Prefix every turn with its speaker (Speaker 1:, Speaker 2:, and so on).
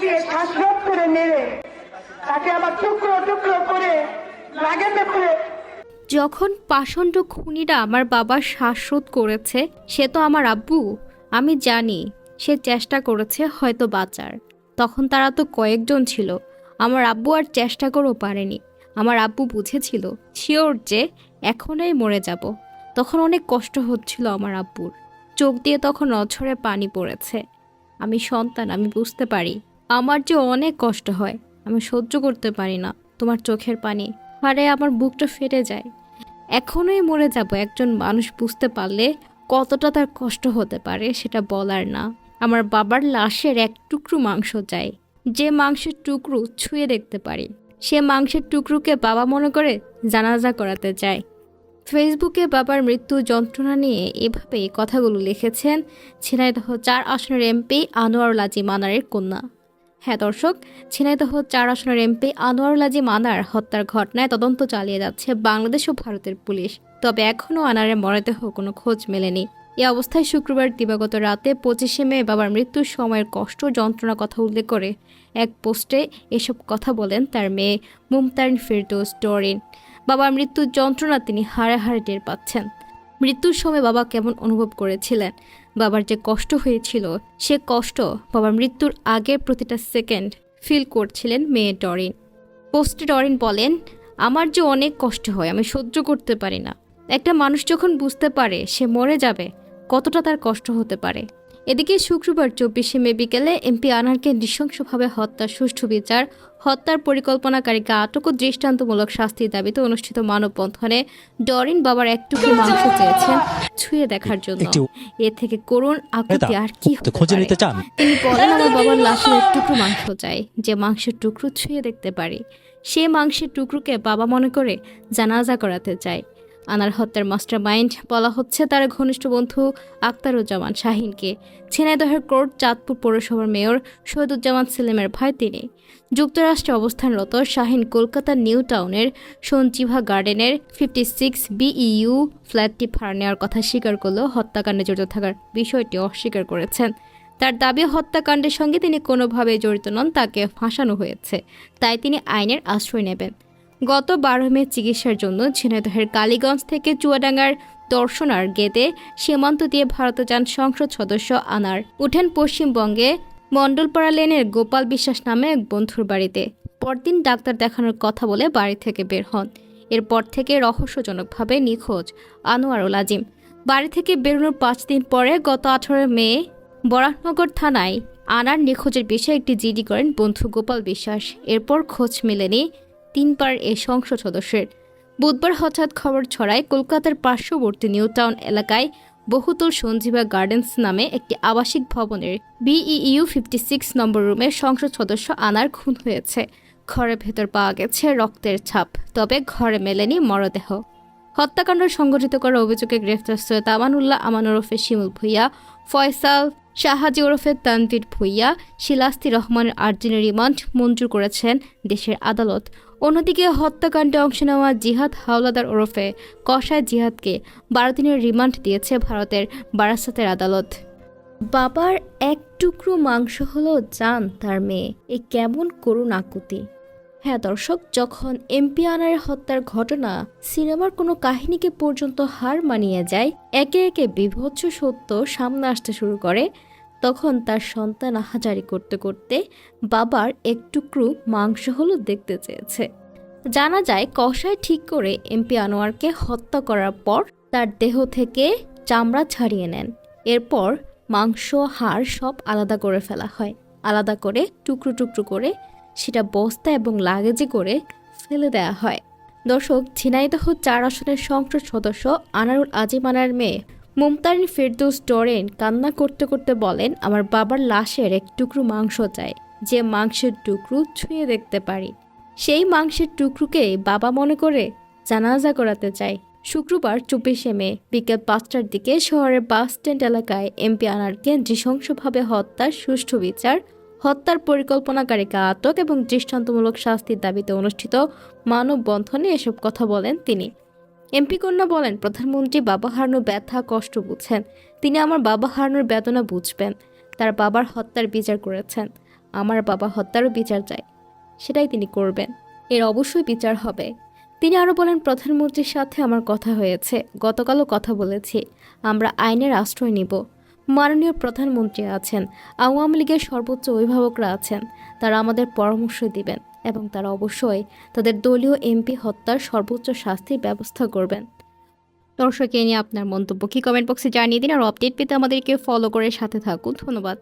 Speaker 1: দিয়ে শ্বাসরোধ করে মেরে তাকে আবার টুকরো টুকরো করে লাগাতে করে
Speaker 2: যখন পাষণ্ড খুনিরা আমার বাবার শ্বাসরোধ করেছে, সে তো আমার আব্বু। আমি জানি সে চেষ্টা করেছে হয়তো বাঁচার। তখন তারা তো কয়েকজন ছিল। আমার আব্বু আর চেষ্টা করেও পারেনি। আমার আব্বু বুঝেছিল, শিওর যে এখনই মরে যাব। তখন অনেক কষ্ট হচ্ছিল আমার আব্বুর। চোখ দিয়ে তখন অঝরে পানি পড়েছে। আমি সন্তান, আমি বুঝতে পারি। আমার যে অনেক কষ্ট হয়, আমি সহ্য করতে পারি না তোমার চোখের পানি। আরে আমার বুকটা ফেটে যায়। এখনই মরে যাব, একজন মানুষ বুঝতে পারলে কতটা তার কষ্ট হতে পারে সেটা বলার না। আমার বাবার লাশের এক টুকরো মাংস চাই। যে মাংসের টুকরো ছুঁয়ে দেখতে পারি। সে মাংসের টুকরোকে বাবা মনে করে জানাজা করাতে চায়। ফেসবুকে বাবার মৃত্যু যন্ত্রণা নিয়ে এভাবে কথাগুলো লিখেছেন ঝিনাইদহ চার আসনের এমপি আনোয়ারুল আজি মানারের কন্যা। হ্যাঁ দর্শক, ঝিনাইদহ চার আসনের এমপি আনোয়ারুল আজি মানার হত্যার ঘটনায় তদন্ত চালিয়ে যাচ্ছে বাংলাদেশ ও ভারতের পুলিশ। তবে এখনও আনারের মরদেহ কোনো খোঁজ মেলেনি। এ অবস্থায় শুক্রবার দিবাগত রাতে পঁচিশে মে বাবার মৃত্যুর সময়ের কষ্ট ও যন্ত্রণা কথা উল্লেখ করে এক পোস্টে এসব কথা বলেন তার মেয়ে মুমতারিন ফিরদৌস ডরিন। বাবার মৃত্যুর যন্ত্রণা তিনি হাড়ে হাড়ে টের পাচ্ছেন। মৃত্যুর সময় বাবা কেমন অনুভব করেছিলেন? বাবার যে কষ্ট হয়েছিল, সে কষ্ট বাবার মৃত্যুর আগে প্রতিটা সেকেন্ড ফিল করছিলেন মেয়ে ডরিন। পোস্টে ডরিন বলেন, আমার যে অনেক কষ্ট হয়, আমি সহ্য করতে পারি না। একটা মানুষ যখন বুঝতে পারে, সে মরে যাবে, কতটা তার কষ্ট হতে পারে? এদিকে শুক্রবার চব্বিশে মে বিকেলে এমপি আনারকে নৃশংসভাবে হত্যা সুষ্ঠু বিচার হত্যার পরিকল্পনাকারীকে আটক ও দৃষ্টান্তমূলক শাস্তির দাবিতে অনুষ্ঠিত মানববন্ধনে ডরিন বাবার একটুকু মাংস চেয়েছেন ছুঁয়ে দেখার জন্য। এ থেকে করুণ আকুতি আর কি
Speaker 3: খোঁজে? নিতে চান?
Speaker 2: তিনি বলেন আমার বাবার লাশের এক টুকরো মাংস চাই যে মাংসের টুকরো ছুঁয়ে দেখতে পারি। সে মাংসের টুকরোকে বাবা মনে করে জানাজা করাতে চায়। আনার হত্যার মাস্টার মাইন্ড বলা হচ্ছে তার ঘনিষ্ঠ বন্ধু আক্তারুজ্জামান শাহিনকে। ঝিনাইদহের কোর্ট, চাঁদপুর পৌরসভার মেয়র শহীদুজ্জামান সেলিমের ভাই তিনি। যুক্তরাষ্ট্রে অবস্থানরত শাহিন কলকাতার নিউ টাউনের সঞ্জিভা গার্ডেনের ফিফটি সিক্স বিইউ ফ্ল্যাটটি ভাড়া নেওয়ার কথা স্বীকার করলেও হত্যাকাণ্ডে জড়িত থাকার বিষয়টি অস্বীকার করেছেন। তার দাবি, হত্যাকাণ্ডের সঙ্গে তিনি কোনোভাবে জড়িত নন, তাকে ফাঁসানো হয়েছে। তাই তিনি আইনের আশ্রয় নেবেন। গত বারো মে চিকিৎসার জন্য ঝিনাইদহের কালীগঞ্জ থেকে চুয়াডাঙ্গার দর্শনার গেদে সীমান্ত দিয়ে ভারতে যান সংসদ সদস্য আনার। উঠেন পশ্চিমবঙ্গে মণ্ডলপাড়া লেনের গোপাল বিশ্বাস নামে এক বন্ধুর বাড়িতে। পরদিন ডাক্তার দেখানোর কথা বলে বাড়ি থেকে বের হন। এরপর থেকে রহস্যজনকভাবে নিখোঁজ আনোয়ারুল আজিম। বাড়ি থেকে বেরোনোর পাঁচ দিন পরে গত আঠারো মে বরাহনগর থানায় আনার নিখোঁজের বিষয়ে একটি জিডি করেন বন্ধু গোপাল বিশ্বাস। এরপর খোঁজ মেলেনি তিনবার এই সংসদ সদস্যের। বুধবার হঠাৎ খবর ছড়ায় কলকাতার পার্শ্ববর্তী নিউ টাউন এলাকায় বহুতল সঞ্জীবা গার্ডেন্স নামে একটি আবাসিক ভবনের বিইইউ ফিফটি সিক্স নম্বর রুমে সংসদ সদস্য আনার খুন হয়েছে। ঘরের ভেতর পাওয়া গেছে রক্তের ছাপ, তবে ঘরে মেলেনি মরদেহ। হত্যাকাণ্ড সংগঠিত করার অভিযোগে গ্রেফতার সৈয়দ আমানুল্লাহ আমান ওরফে শিমুল ভুইয়া, ফয়সাল শাহাজি ওরফে তানভীর ভুইয়া, শিলাস্তি রহমানের আর্জিনের রিমান্ড মঞ্জুর করেছেন দেশের আদালত। অন্যদিকে হত্যাকাণ্ডে অংশ নেওয়া জিহাদ হাওলাদার ওরফে কসায় জিহাদকে বারো দিনের রিমান্ড দিয়েছে ভারতের বারাসাতের আদালত। বাবার এক টুকরো মাংস হলো জান, তার মেয়ে। এ কেমন করুণ আকুতি। হ্যাঁ দর্শক, যখন এমপি আনার হত্যার ঘটনা সিনেমার কোনো কাহিনীকে পর্যন্ত হার মানিয়ে যায়, একে একে বিভৎস সত্য সামনে আসতে শুরু করে। তখন তার সন্তান আহাজারি করতে করতে বাবার এক টুকরো মাংস হলো দেখতে চেয়েছে। জানা যায় কষায় ঠিক করে এমপি আনোয়ারকে হত্যা করার পর তার দেহ থেকে চামড়া ছাড়িয়ে নেন। এরপর মাংস, হাড় সব আলাদা করে ফেলা হয়। আলাদা করে, টুকরো টুকরো করে সেটা বস্তা এবং লাগেজে করে ফেলে দেওয়া হয়। দর্শক, ঝিনাইদহ চার আসনের সংসদ সদস্য আনারুল আজিমানার মেয়ে মুমতারিন ফেরদৌস ডরেন কান্না করতে করতে বলেন, আমার বাবার লাশের এক টুকরো মাংস চাই, যে মাংসের টুকরো ছুঁয়ে দেখতে পারি। সেই মাংসের টুকরোকে বাবা মনে করে জানাজা করাতে চাই শুক্রবার চব্বিশে মে বিকেল পাঁচটার দিকে শহরের বাস স্ট্যান্ড এলাকায় এমপি আনারকে নৃশংসভাবে হত্যার সুষ্ঠু বিচার, হত্যার পরিকল্পনাকারীকে আটক এবং দৃষ্টান্তমূলক শাস্তির দাবিতে অনুষ্ঠিত মানববন্ধনে এসব কথা বলেন তিনি। এমপি কন্যা বলেন, প্রধানমন্ত্রী বাবা হারানোর ব্যথা, কষ্ট বুঝছেন। তিনি আমার বাবা হারানোর বেদনা বুঝবেন। তার বাবার হত্যার বিচার করেছেন। আমার বাবা হত্যারও বিচার চাই। সেটাই তিনি করবেন। এর অবশ্যই বিচার হবে। তিনি আরও বলেন, প্রধানমন্ত্রীর সাথে আমার কথা হয়েছে। গতকালও কথা বলেছি। আমরা আইনের আশ্রয় নিব। মাননীয় প্রধানমন্ত্রী আছেন। আওয়ামী লীগের সর্বোচ্চ অভিভাবকরা আছেন। তারা আমাদের পরামর্শ দিবেন। এবং তারা অবশ্যই তাদের দলীয় এমপি হত্যার সর্বোচ্চ শাস্তির ব্যবস্থা করবেন। দর্শক, এ নিয়ে আপনার মন্তব্য কি? কমেন্ট বক্সে জানিয়ে দিন আর আপডেট পেতে আমাদেরকে ফলো করে সাথে থাকুন। ধন্যবাদ।